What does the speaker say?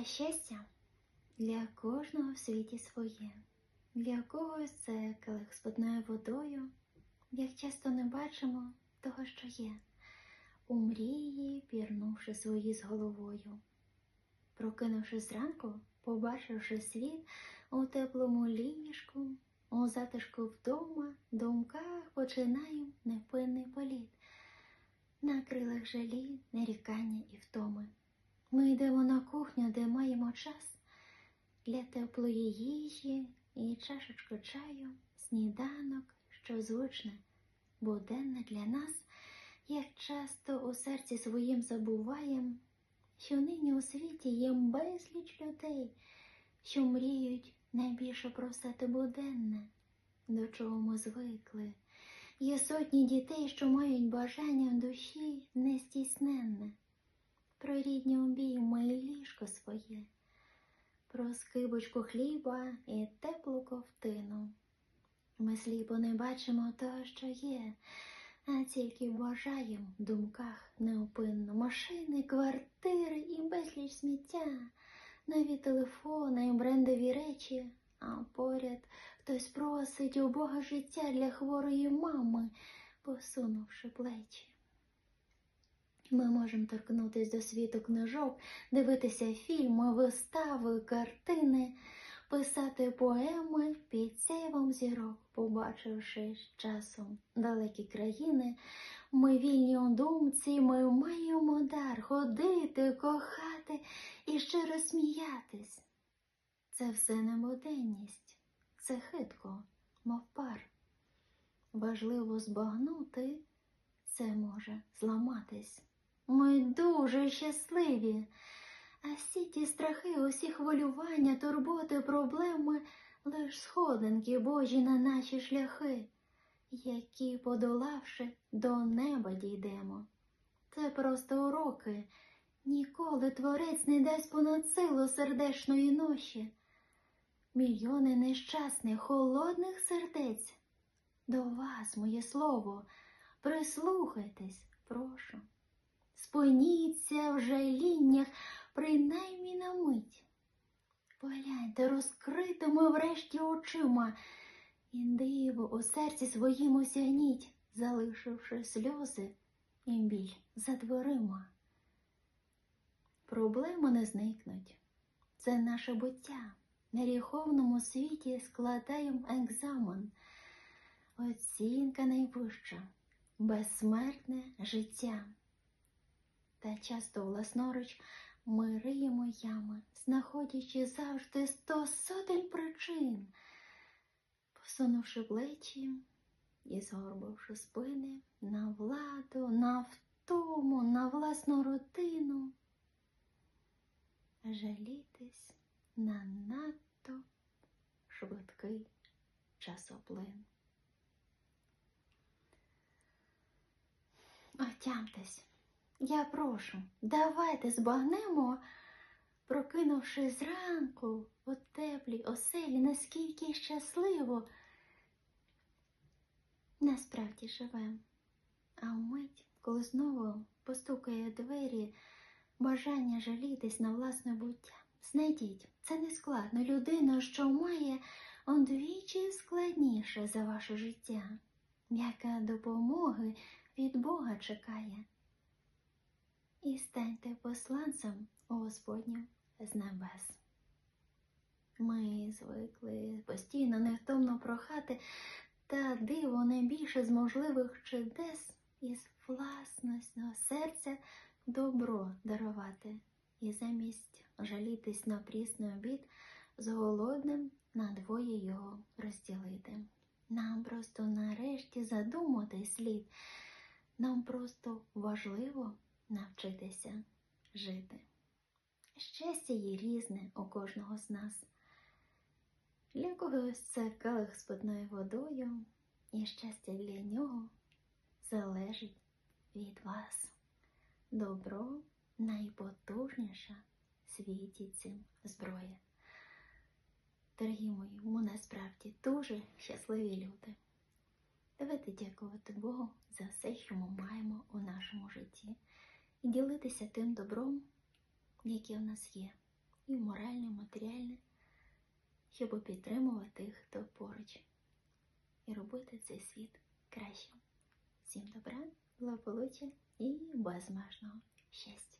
А щастя для кожного в світі своє. Для когось це келих з питною водою, як часто не бачимо того, що є, у мрії пірнувши свої з головою. Прокинувши зранку, побачивши світ у теплому ліжку, у затишку вдома, думках починаємо невпинний політ. На крилах жалі, нарікання і втоми. Ми йдемо на кухню, де маємо час для теплої їжі і чашечку чаю, сніданок, що звичне, буденне для нас, як часто у серці своїм забуваєм, що нині у світі є безліч людей, що мріють найбільше про все те буденне, до чого ми звикли. Є сотні дітей, що мають бажання в душі нестісненне, про рідні обійми і ліжко своє, про скибочку хліба і теплу ковтину. Ми сліпо не бачимо того, що є, а тільки бажаємо в думках неупинно машини, квартири і безліч сміття, нові телефони і брендові речі, а поряд хтось просить у Бога життя для хворої мами, посунувши плечі. Ми можемо торкнутися до світу книжок, дивитися фільми, вистави, картини, писати поеми під сяйвом зірок, побачивши з часом далекі країни. Ми вільні у думці, ми маємо дар ходити, кохати і щиро сміятись. Це все не буденність, це хитко, мов пар. Важливо збагнути, це може зламатись. Ми дуже щасливі, а всі ті страхи, усі хвилювання, турботи, проблеми лиш сходинки Божі на наші шляхи, які, подолавши, до неба дійдемо. Це просто уроки. Ніколи творець не дасть понад силу сердечної ноші. Мільйони нещасних, холодних сердець. До вас, моє слово, прислухайтесь, прошу. Спиніться в жаліннях, принаймні на мить. Погляньте розкритими врешті очима, і диво у серці своїм осягніть, залишивши сльози і біль за дверима. Проблеми не зникнуть. Це наше буття. На гріховному світі складаємо екзамен. Оцінка найвища, безсмертне життя. Та часто власноруч ми риємо ями, знаходячи завжди сто сотень причин, посунувши плечі і згорбивши спини на владу, на втому, на власну родину, жалітись на надто швидкий часоплин. Отямтесь, я прошу, давайте збагнемо, прокинувши зранку у теплій оселі, наскільки щасливо насправді живем. А вмить, коли знову постукає двері, бажання жалітись на власне буття. Знайдіть, це не складно людина, що має удвічі складніше за ваше життя, яка допомоги від Бога чекає. І станьте посланцем Господнім з небес. Ми звикли постійно невтомно прохати, та диво найбільше з можливих чудес із власного серця добро дарувати і замість жалітись на прісний обід з голодним надвоє його розділити. Нам просто нарешті задумати слід, нам просто важливо навчитися жити. Щастя є різне у кожного з нас. Для когось це келих з питною водою, і щастя для нього залежить від вас. Добро найпотужніша світі цим зброя. Дорогі мої, ми насправді дуже щасливі люди. Давайте дякувати Богу за все, що ми маємо у нашому житті, і ділитися тим добром, яке в нас є. і моральне, і матеріальне, щоб підтримувати тих, хто поруч, і робити цей світ кращим. Всім добра, благополуччя і безмежного щастя!